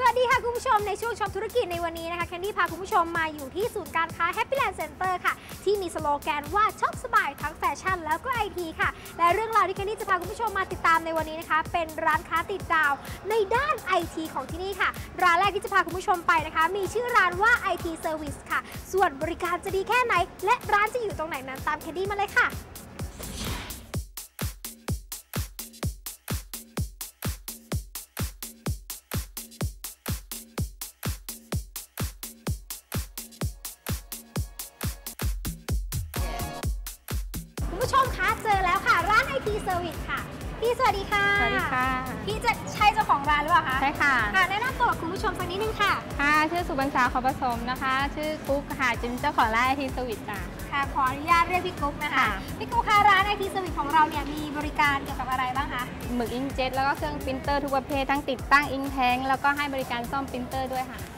สวัสดีค่ะคุณผู้ชมในช่วงช็อปธุรกิจในวันนี้นะคะแคนดี้พาคุณผู้ชมมาอยู่ที่ศูนย์การค้า Happyland Center ค่ะ ที่มีสโลแกนว่าช็อปสบายทั้งแฟชั่นแล้วก็ไอทีค่ะ และเรื่องราวที่แคนดี้จะพาคุณผู้ชมมาติดตามในวันนี้นะคะ เป็นร้านค้าติดดาวในด้านไอทีของที่นี่ค่ะ ร้านแรกที่จะพาคุณผู้ชมไปนะคะ มีชื่อร้านว่า IT Service ค่ะ ส่วนบริการจะดีแค่ไหน และร้านจะอยู่ตรงไหนนั้นตามแคนดี้มาเลยค่ะ คุณผู้ชมคะเจอแล้วค่ะ ร้าน IT Service ค่ะ พี่สวัสดีค่ะ สวัสดีค่ะ พี่จะใช่เจ้าของร้านหรือเปล่าคะ ใช่ค่ะ ค่ะแนะนำตัวกับคุณผู้ชมสักนิดนึงค่ะ ค่ะ ชื่อสุบรรษาขอผสมนะคะ ชื่อกุ๊กค่ะจิมเจ้าของร้านไอทีสวิตจ้ะค่ะ ขออนุญาตเรียกพี่กุ๊กนะคะค่ะพี่กุ๊กคะร้าน IT Service ของเราเนี่ยมีบริการเกี่ยวกับอะไรบ้างคะหมึกอิงเจ็ตแล้วก็เครื่องปรินเตอร์ทุกประเภททั้งติดตั้งอิงแทงแล้วก็ให้บริการซ่อมปรินเตอร์ด้วยค่ะอ๋อก็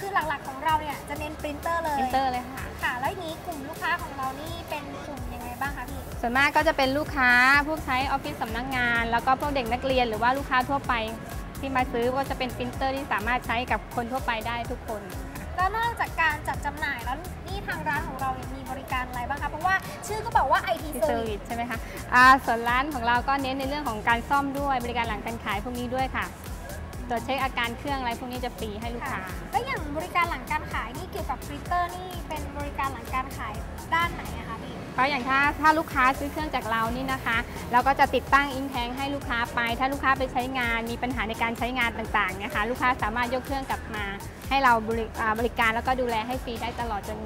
คือหลักๆของเราเนี่ยจะเน้นปรินเตอร์เลยปรินเตอร์เลยค่ะค่ะ แล้วอย่างนี้กลุ่มลูกค้าของเรานี่เป็นกลุ่มยังไงบ้างคะพี่ ส่วนมากก็จะเป็นลูกค้าพวกใช้ออฟฟิศสำนักงาน แล้วก็พวกเด็กนักเรียนหรือว่าลูกค้าทั่วไปที่มาซื้อก็จะเป็นปรินเตอร์ที่สามารถใช้กับคนทั่วไปได้ทุกคนค่ะแล้วนอกจากการจัดจำหน่ายแล้วนี่ทางร้านของเราเนี่ยมีบริการอะไรบ้างคะเพราะว่าชื่อก็บอกว่า IT ที่เซอร์ Service วิสใช่ไหมคะอ่าส่วนร้านของเราก็เน้นในเรื่องของการซ่อมด้วยบริการหลังการขายพวกนี้ด้วยค่ะ ตรวจเช็คอาการเครื่องอะไรพวกนี้จะฟรีให้ลูกค่ะค้า แล้วอย่างบริการหลังการขายนี่เกี่ยวกับปรินเตอร์นี่เป็นบริการหลังการขายด้านไหนอะคะพี่เพราะอย่างถ้าถ้าลูกค้าซื้อเครื่องจากเรานี่นะคะ เราก็จะติดตั้งอิงแทงให้ลูกค้าไป ถ้าลูกค้าไปใช้งานมีปัญหาในการใช้งานต่างๆเนี่ยค่ะลูกค้าสามารถยกเครื่องกลับมา ให้เราบริอ่าบริการแล้วก็ดูแลให้ฟรีได้ตลอดจน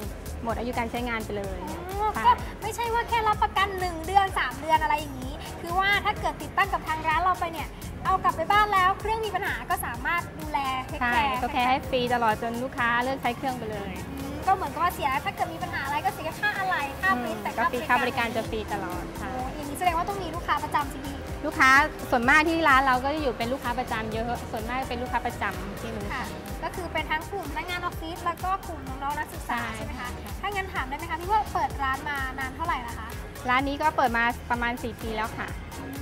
หมดอายุการใช้งานไปเลยอ๋อค่ะก็ไม่ใช่ว่าแค่รับประกัน 1 เดือน 3 เดือนอะไรอย่างนี้ คือว่าถ้าเกิดติดตั้งกับทางร้านเราไปเนี่ย เอากลับไปบ้านแล้วเครื่องมีปัญหาก็สามารถดูแลเทคใช่แคร์ก็แค่ให้ฟรีตลอดจนลูกค้าเลิกใช้เครื่องไปเลยก็เหมือนกับว่าเสียถ้าเกิดมีปัญหาอะไรก็เสียค่าอะไรค่าปริ้นแต่ก็ฟรีค่าบริการจะฟรีตลอดค่ะ โอ้อย่างนี้แสดงว่าต้องมีลูกค้าประจำสิพี่ลูกค้าส่วนมากที่ร้านเราก็จะอยู่เป็นลูกค้าประจำเยอะ ส่วนมากเป็นลูกค้าประจำที่รู้ ค่ะ ก็คือเป็นทั้งกลุ่มพนักงานออฟฟิศแล้วก็กลุ่มน้องๆนักศึกษาใช่ ใช่ไหมคะค่ะถ้างั้นถามได้ไหมคะพี่ว่าเปิดร้านมานานเท่าไหร่แล้วคะร้านนี้ก็เปิดมาประมาณ 4 ปีแล้วค่ะ อืม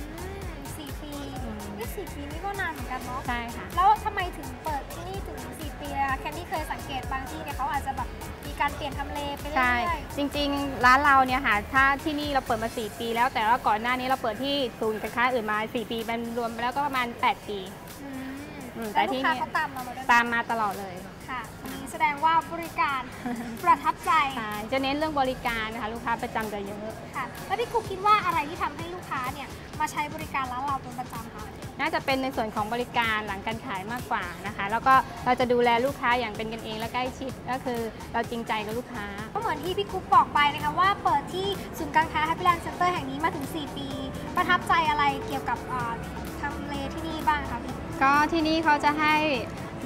สี่ปีนี่ก็นานเหมือนกันเนาะ ใช่ค่ะ แล้วทำไมถึงเปิดที่นี่ถึงสี่ปีอะแคนดี้เคยสังเกตบางที่เนี่ยเขาอาจจะแบบมีการเปลี่ยนทำเลไปเรื่อยจริงๆ ร้านเราเนี่ยค่ะ ถ้าที่นี่เราเปิดมา 4 ปีแล้ว แต่ว่าก่อนหน้านี้เราเปิดที่ศูนย์การค้าอื่นมา 4 ปีมันรวมไปแล้วก็ประมาณ 8 ปี ๆอืแต่แที่นี่ยเตามมาตามมาตลอดเลย ค่ะนี่แสดงว่าบริการ ประทับใจ ใช่ จะเน้นเรื่องบริการนะคะ ลูกค้าประจำจะเยอะ ค่ะ แล้วพี่ครูคิดว่าอะไรที่ทำให้ลูกค้าเนี่ยมาใช้บริการร้านเราเป็นประจำคะ น่าจะเป็นในส่วนของบริการหลังการขายมากกว่านะคะ แล้วก็เราจะดูแลลูกค้าอย่างเป็นกันเองและใกล้ชิดก็คือเราจริงใจกับลูกค้า ก็เหมือนที่พี่กุ๊กบอกไปนะคะว่าเปิดที่ศูนย์การค้า Happyland Center แห่งนี้มาถึง 4 ปี ประทับใจอะไรเกี่ยวกับอ่าทำเลที่นี่บ้างคะพี่ก็ที่นี่เขาจะให้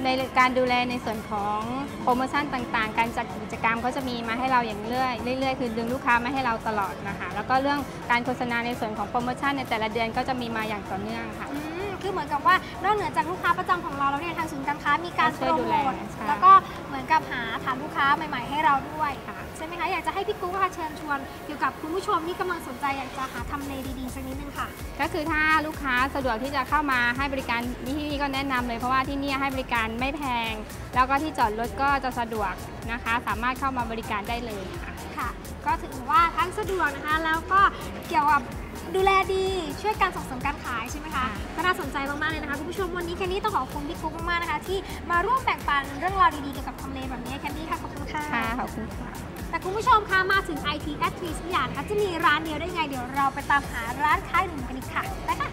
ในการดูแลในส่วนของโปรโมชั่นต่างๆ การจัดกิจกรรมเขาจะมีมาให้เราอย่างเรื่อยเรื่อยๆ คือดึงลูกค้ามาให้เราตลอดนะคะ แล้วก็เรื่องการโฆษณาในส่วนของโปรโมชั่นในแต่ละเดือนก็จะมีมาอย่างต่อเนื่องค่ะอืม คือเหมือนกับว่านอกเหนือจากลูกค้าประจำของเราแล้วเนี่ยทางศูนย์การค้ามีการช่วยดูโปรแลโมทใช่ แล้วก็เหมือนกับหาฐานลูกค้าใหม่ ๆ ให้เราด้วยค่ะใช่ไหมคะอยากจะให้พี่กุ๊กค่ะเชิญชวนเกี่ยวกับคุณผู้ชมที่กำลังสนใจอยากจะหาทำเลดีๆสักนิดนึงค่ะ ก็คือถ้าลูกค้าสะดวกที่จะเข้ามาให้บริการที่นี่ก็แนะนำเลยเพราะว่าที่นี่ให้บริการไม่แพง แล้วก็ที่จอดรถก็จะสะดวกนะคะ สามารถเข้ามาบริการได้เลยค่ะ ค่ะก็ถือว่าทั้งสะดวกนะคะ แล้วก็เกี่ยวกับ ดูแลดีช่วยการส่งเสริมการขายใช่ไหมคะค่ะก็น่าสนใจมากๆเลยนะคะคุณผู้ชมวันนี้แคนดี้ต้องขอบคุณพี่กุ๊กมากๆนะคะ ที่มาร่วมแบ่งปันเรื่องราวดีๆเกี่ยวกับทำเลแบบนี้แคนดี้ค่ะขอบคุณค่ะค่ะขอบคุณค่ะแต่คุณผู้ชมคะมาถึง IT a t r i สยามนะคะจะมีร้านเดียวได้ไงเดี๋ยวเราไปตามหาร้านค้าอื่นกันอีกค่ะไปค่ะ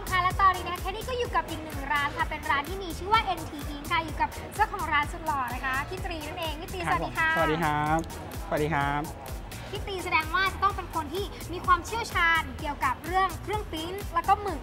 มคะและตอนนี้นะคะแคดดี้ก็อยู่กับอีกหนึ่งร้านค่ะ เป็นร้านที่มีชื่อว่า NT Ink ค่ะ อยู่กับเจ้าของร้านสุดหล่อนะคะพี่ตรีนั่นเองพี่ตรีสวัสดีค่ะสวัสดีครับ สวัสดีครับพี่ตรีแสดงว่าจะต้องเป็นคนที่มีความเชี่ยวชาญเกี่ยวกับเรื่องเครื่องปริ้นแล้วก็หมึก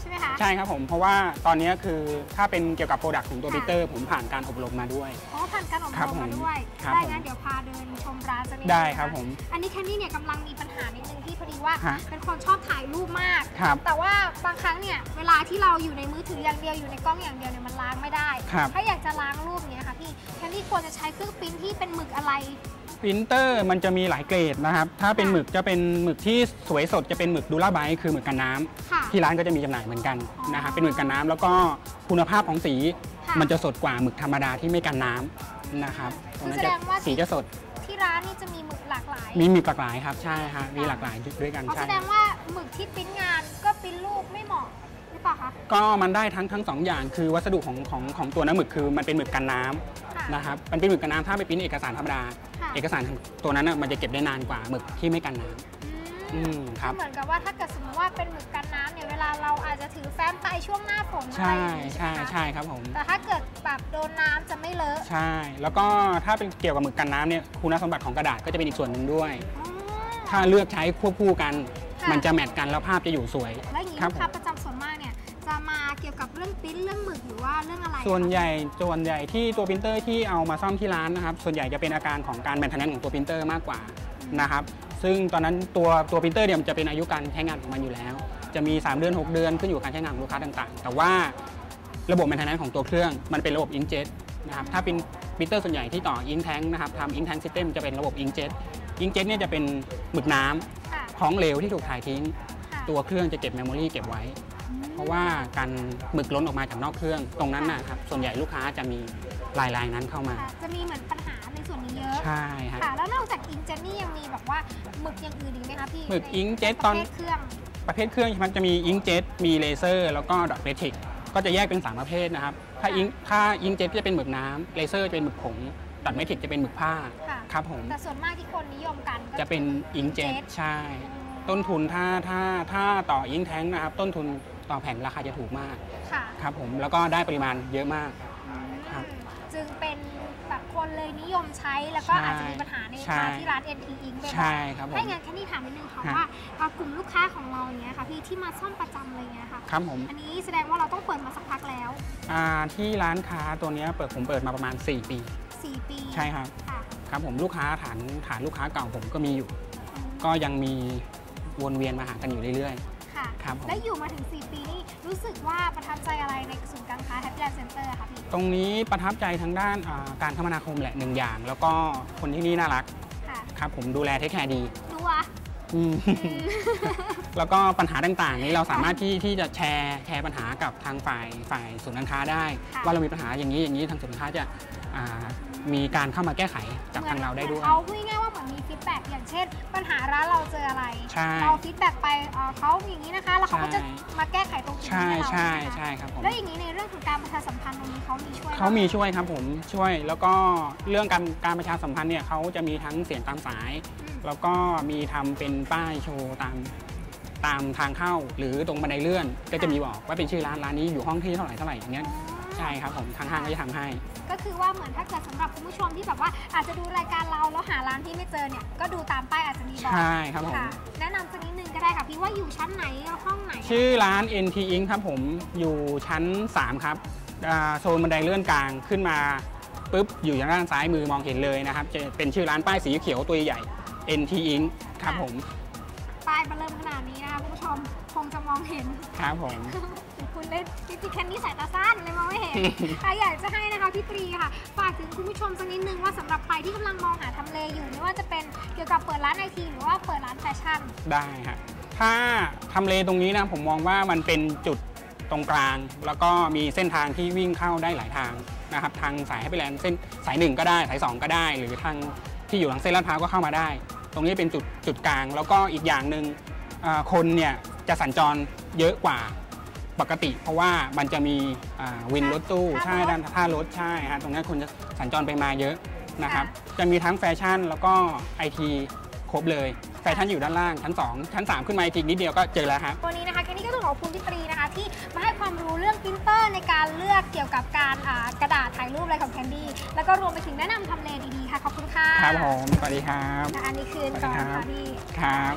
ใช่ไหมคะใช่ครับผมเพราะว่าตอนนี้คือถ้าเป็นเกี่ยวกับโปรดักต์ของตัวค่ะพิเตอร์ ผมผ่านการอบรมมาด้วยอ๋อผ่านการอบครัรบมผมมาด้วยครับได้ผมงั้นเดี๋ยวพาเดินชมร้านสักนิดได้นึงนะะครับผมอันนี้แคนดี้เนี่ยกำลังมีปัญหานิดนึงที่ พอดีว่า ฮะเป็นคนชอบถ่ายรูปมาก ครับแต่ว่าบางครั้งเนี่ยเวลาที่เราอยู่ในมือถืออย่างเดียวอยู่ในกล้องอย่างเดียวเนี่ยมันล้างไม่ได้ ครับ ถ้าอยากจะล้างรูปเนี้ยค่ะพี่แคนดี้ควรจะใช้เครื่องปริ้นที่เป็นหมึกอะไร ปรินเตอร์มันจะมีหลายเกรดนะครับ ถ้าเป็นค่ะหมึกจะเป็นหมึกที่สวยสดจะเป็นหมึกดูล่าไบต์คือหมึกกันน้ำค่ะ ที่ร้านก็จะมีจำหน่ายเหมือนกันอ๋อนะครับเป็นหมึกกันน้ำแล้วก็คุณภาพของสีค่ะ มันจะสดกว่าหมึกธรรมดาที่ไม่กันน้ำนะครับตรงนั้นคือแสจะดงว่าสีจะสดที่ ร้านนี่จะมีหมึกหลากหลายมีหมึกหลากหลายครับใช่ฮะมีหลากหลายด้วยกันอ๋อใช่แสดงว่าหมึกที่ปริ้นงานก็ปริ้นรูปไม่เหมาะหรือเปล่าคะก็มันได้ทั้งทั้งสองอย่างคือวัสดุของของของตัวน้ำหมึกคือมันเป็นหมึกกันน้ำค่ะนะครับมันเป็นหมึกกันน้ำถ้าไปปริ้นเอกสารธรรมดาค่ะเอกสารตัวนั้นน่ะมันจะเก็บได้นานกว่าหมึกที่ไม่กันน้ำ อือืมมครับก็เหมือนกับว่าถ้าเกิดสมมติว่าเป็นหมึกกันน้ำเนี่ยเวลาเราอาจจะถือแฟ้มไปช่วงหน้าฝนอะไรใช่อย่างงี้ใช่ไหมคะใช่ครับผม แต่ถ้าเกิดแบบโดนน้ำจะไม่เลอะใช่ แล้วก็ถ้าเป็นเกี่ยวกับหมึกกันน้ำเนี่ยคุณสมบัติของกระดาษก็จะเป็นอีกส่วนหนึ่งด้วย อ๋อ ถ้าเลือกใช้ควบคู่กัน ค่ะ มันจะแมทกันแล้วภาพจะอยู่สวย แล้วอย่างนี้ครับลูกค้าประจำส่วนมากเนี่ยจะมาเกี่ยวกับเรื่องปริ้นเรื่องหมึกหรือว่าเรื่องอะไรส่วนคะใหญ่ส่วนใหญ่ที่ตัวปรินเตอร์ที่เอามาซ่อมที่ร้านนะครับ ส่วนใหญ่จะเป็นอาการของการแมนเทนแนนของตัวปรินเตอร์มากกว่านะครับ ซึ่งตอนนั้นตัวตัวปรินเตอร์เนี่ยมันจะเป็นอายุการใช้งานของมันอยู่แล้ว จะมี 3 เดือน 6 เดือนขึ้นอยู่กับการใช้งานของลูกค้าต่างๆ แต่ว่าระบบแมนเทนแนนของตัวเครื่องมันเป็นระบบอิงเจ็ตนะครับถ้าเป็นปรินเตอร์ส่วนใหญ่ที่ต่ออิงแทงนะครับทำอิงแทงซิสเต็มจะเป็นระบบอิงเจ็ตอิงเจ็ตเนี่ยจะเป็นหมึกน้ำค่ะของเหลวที่ถูกถ่ายทิ้งค่ะตัวเครื่องจะเก็บเมมโมรีเก็บไว้ เพราะว่าการหมึกล้นออกมาจากนอกเครื่องตรงนั้นนะครับส่วนใหญ่ลูกค้าจะมีลายลายๆนั้นเข้ามาค่ะจะมีเหมือนปัญหาในส่วนนี้เยอะ ใช่ฮะค่ะแล้วนอก จากอิงเจนนี่ยังมีแบบว่าหมึกอย่างอื่นอีกไหมคะพี่หมึกในอิงเจ็ตประตอนเภทเครื่องประเภทเครื่องมันจะมีอิงเจ็ตมีเลเซอร์แล้วก็ดอทเมทิกก็จะแยกเป็น 3 ประเภทนะครับ ถ้าอิงถ้าอิงเจ็ตจะเป็นหมึกน้ำเลเซอร์จะเป็นหมึกผงดอทเมทิกจะเป็นหมึกผ้าค่ะครับผมแต่ส่วนมากที่คนนิยมกันก็จะเป็นอิงเจ็ตเจ็ตใช่ ต้นทุนถ้าถ้าถ้าต่ออิงแทงนะครับ ต้นทุนต่อแผ่นราคาจะถูกมากค่ะครับผมแล้วก็ได้ปริมาณเยอะมาก คนเลยนิยมใช้แล้วก็ใช่อาจจะมีปัญหาในใช่มาที่ร้าน NT Ink บ่อยๆใช่ครับผมถ้าอย่างนั้นแค่นี้ถามนิดนึงค่ะฮะว่าอ่ากลุ่มลูกค้าของเราอย่างเงี้ยค่ะพี่ที่มาซ่อมประจำอะไรเงี้ยค่ะครับผมอันนี้แสดงว่าเราต้องเปิดมาสักพักแล้วอ่าที่ร้านค้าตัวเนี้ยเปิดผมเปิดมาประมาณ 4 ปี 4 ปี ใช่ครับค่ะครับผมลูกค้าฐานฐานลูกค้าเก่าผมก็มีอยู่ ก็ยังมีวนเวียนมาหากันอยู่เรื่อยค่ะครับผมแล้วอยู่มาถึง 4 ปีนี่รู้สึกว่าประทับใจอะไรในศูนย์ การค้า Happy Land Center ค่ะพี่ๆตรงนี้ประทับใจทางด้านอ่าการคมนาคมแหละหนึ่งอย่าง แล้วก็คนที่นี่น่ารักค่ะครับผมดูแลเทคแคร์ดีรู้วะอืมอืมแล้วก็ปัญหาต่างๆ นี้เราสามารถที่ที่จะแชร์แชร์ปัญหากับทางฝ่ายฝ่ายศูนย์การค้าได้ค่ะว่าเรามีปัญหาอย่างนี้อย่างนี้ทางศูนย์การค้าจะอ่า มีการเข้ามาแก้ไขกับทางเราได้ด้วยหมือนเขาพูดง่ายๆว่าเหมือนมีฟีดแบ็กอย่างเช่น ปัญหาร้านเราเจออะไรใช่เราฟีดแบ็กไปเอ่อเขาอย่างนี้นะคะ แล้วเขาก็จะใช่มาแก้ไขตรงจุดใช่นี้ให้เราใช่ไหมคะใช่ครับผมแล้วอย่างนี้ในเรื่องของการประชาสัมพันธ์ตรงนี้เขามีช่วยไหเขามีช่วยครับผมช่วยแล้วก็เรื่องการการประชาสัมพันธ์เนี่ยเขาจะมีทั้งเสียงตามสายอืมแล้วก็มีทำเป็นป้ายโชว์ตามตามทางเข้าหรือตรงบันไดเลื่อนก็จะมีบอกว่าเป็นชื่อร้านร้านนี้อยู่ห้องที่เท่าไหร่เท่าไหร่อย่างเงี้ย ใช่ครับผมทางห้างก็จะทำให้ ก็คือว่าเหมือนถ้าเกิดสำหรับคุณผู้ชมที่แบบว่าอาจจะดูรายการเราแล้วหาร้านที่ไม่เจอเนี่ยก็ดูตามป้ายอาจจะมีบอกใช่ครับผมค่ะแนะนำสักนิดนึงก็ได้ค่ะพี่ว่าอยู่ชั้นไหนห้องไหนชื่อร้าน NT Ink ครับผมอยู่ชั้น 3 ครับอ่าโซนบันไดเลื่อนกลางขึ้นมาปุ๊บอยู่ทางด้านซ้ายมือมองเห็นเลยนะครับจะเป็นชื่อร้านป้ายสีเขียวตัวใหญ่ NT Ink ครับผมป้ายมาเริ่มขนาดนี้นะคะคุณผู้ชมคงจะมองเห็น ครับผม คุณเล่นจริงๆแค่นี้สายตาสั้นเลยมองไม่เห็นอะอยากจะให้นะคะพี่ตรีค่ะ ฝากถึงคุณผู้ชมสักนิดนึงว่าสำหรับใครที่กำลังมองหาทำเลอยู่ไม่ว่าจะเป็นเกี่ยวกับเปิดร้านไอทีหรือว่าเปิดร้านแฟชั่น ได้ครับถ้าทำเลตรงนี้นะผมมองว่ามันเป็นจุดตรงกลาง แล้วก็มีเส้นทางที่วิ่งเข้าได้หลายทางนะครับทางสายให้ไปแลนด์เส้นสายหนึ่งก็ได้สายสองก็ได้ หรือทางที่อยู่หลังเส้นลาดพร้าวก็เข้ามาได้ ตรงนี้เป็นจุดจุดกลาง แล้วก็อีกอย่างหนึ่งอ่าคนเนี่ยจะสัญจรเยอะกว่า ปกติ เพราะว่ามันจะมีอ่าวินรถตู้ท่ารถใช่ด้านท่ารถใช่ฮะตรงนี้คนจะสัญจรไปมาเยอะนะครับจะมีทั้งแฟชั่นแล้วก็ไอทีครบเลยแฟชั่นอยู่ด้านล่างชั้น 2 ชั้น 3 ขึ้นมาอีกทีนิดเดียวก็เจอแล้วครับวันนี้นะคะแคนนี่ก็ต้องขอบคุณพี่ตรีนะคะ ที่มาให้ความรู้เรื่องปรินเตอร์ในการเลือกเกี่ยวกับการอ่ากระดาษถ่ายรูปอะไรของแคนดี้แล้วก็รวมไปถึงแนะนำทำเลดีๆค่ะขอบคุณค่ะครับผมสวัสดีครับนะคะอันนี้คืนก่อนสวัสดีครัค่ะบพี่ครับ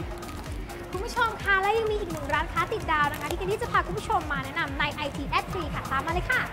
คุณผู้ชมคะและยังมีอีกหนึ่งร้านค้าติดดาวนะคะ ที่แคนดี้จะพาคุณผู้ชมมาแนะนำใน IT at 3ค่ะ ตามมาเลยค่ะ